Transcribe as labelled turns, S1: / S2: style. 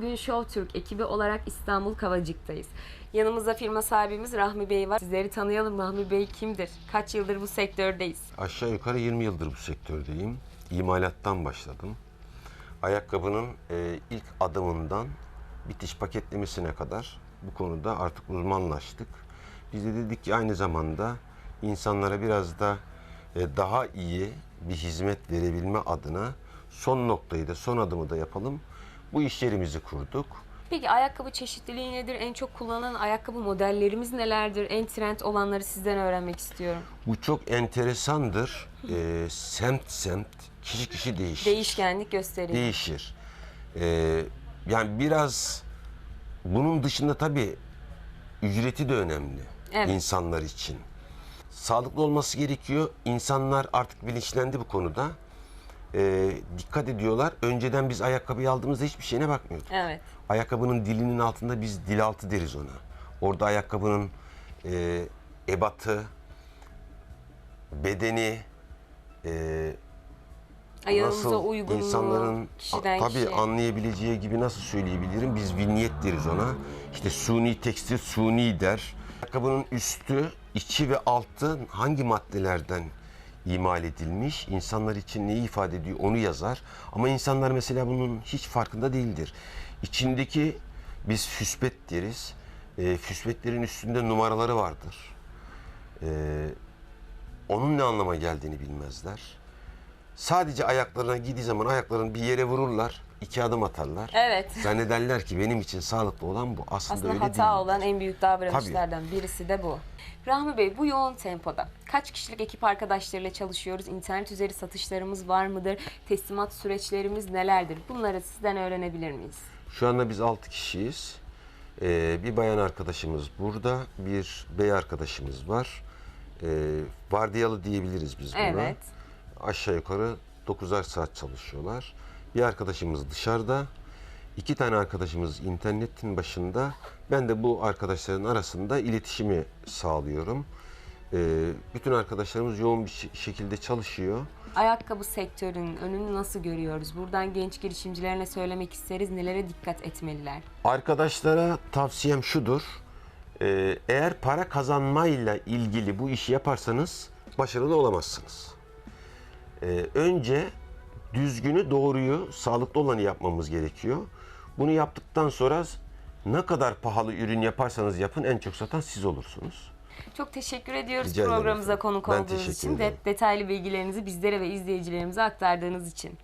S1: bugün Show Türk ekibi olarak İstanbul Kavacık'tayız. Yanımızda firma sahibimiz Rahmi Bey var. Sizleri tanıyalım. Rahmi Bey kimdir? Kaç yıldır bu sektördeyiz?
S2: Aşağı yukarı 20 yıldır bu sektördeyim. İmalattan başladım. Ayakkabının e, ilk adımından bitiş paketlemesine kadar bu konuda artık uzmanlaştık. Biz de dedik ki aynı zamanda insanlara biraz da e, daha iyi bir hizmet verebilme adına son noktayı da son adımı da yapalım. Bu iş yerimizi kurduk.
S1: Peki ayakkabı çeşitliliği nedir? En çok kullanılan ayakkabı modellerimiz nelerdir? En trend olanları sizden öğrenmek istiyorum.
S2: Bu çok enteresandır. E, semt semt, kişi kişi değişir.
S1: Değişkenlik gösteriyor.
S2: değişir. Ee, yani biraz bunun dışında tabii ücreti de önemli
S1: Evet.
S2: insanlar için. Sağlıklı olması gerekiyor. İnsanlar artık bilinçlendi bu konuda. Ee, dikkat ediyorlar. Önceden biz ayakkabıyı aldığımızda hiçbir şeyine bakmıyorduk.
S1: Evet.
S2: Ayakkabının dilinin altında biz dil altı deriz ona. Orada ayakkabının e, ebatı, bedeni, e,
S1: Ayağımıza
S2: nasıl
S1: uygunluğu,
S2: insanların
S1: kişiden
S2: tabii
S1: kişiye.
S2: anlayabileceği gibi nasıl söyleyebilirim? Biz vinyet deriz ona. İşte suni tekstil suni der. Ayakkabının üstü, içi ve altı hangi maddelerden imal edilmiş, insanlar için neyi ifade ediyor onu yazar. Ama insanlar mesela bunun hiç farkında değildir. İçindeki biz füsbet deriz. E, füsbetlerin üstünde numaraları vardır. E, onun ne anlama geldiğini bilmezler. Sadece ayaklarına gittiği zaman ayaklarını bir yere vururlar, iki adım atarlar.
S1: Evet.
S2: Zannederler ki benim için sağlıklı olan bu. Aslında,
S1: Aslında
S2: öyle
S1: hata
S2: değil.
S1: olan en büyük davranışlardan birisi de bu. Rahmi Bey bu yoğun tempoda kaç kişilik ekip arkadaşlarıyla çalışıyoruz? İnternet üzeri satışlarımız var mıdır? Teslimat süreçlerimiz nelerdir? Bunları sizden öğrenebilir miyiz?
S2: Şu anda biz 6 kişiyiz. Ee, bir bayan arkadaşımız burada, bir bey arkadaşımız var. Ee, vardiyalı diyebiliriz biz buna.
S1: Evet.
S2: Aşağı yukarı 9'ar saat çalışıyorlar. Bir arkadaşımız dışarıda. İki tane arkadaşımız internetin başında. Ben de bu arkadaşların arasında iletişimi sağlıyorum. Ee, bütün arkadaşlarımız yoğun bir şe- şekilde çalışıyor.
S1: Ayakkabı sektörünün önünü nasıl görüyoruz? Buradan genç girişimcilerine söylemek isteriz. Nelere dikkat etmeliler?
S2: Arkadaşlara tavsiyem şudur. Ee, eğer para kazanmayla ilgili bu işi yaparsanız başarılı olamazsınız. Ee, önce düzgünü, doğruyu, sağlıklı olanı yapmamız gerekiyor. Bunu yaptıktan sonra ne kadar pahalı ürün yaparsanız yapın en çok satan siz olursunuz.
S1: Çok teşekkür ediyoruz
S2: Rica ederim
S1: programımıza konuk
S2: Ben
S1: olduğunuz için. De, detaylı bilgilerinizi bizlere ve izleyicilerimize aktardığınız için.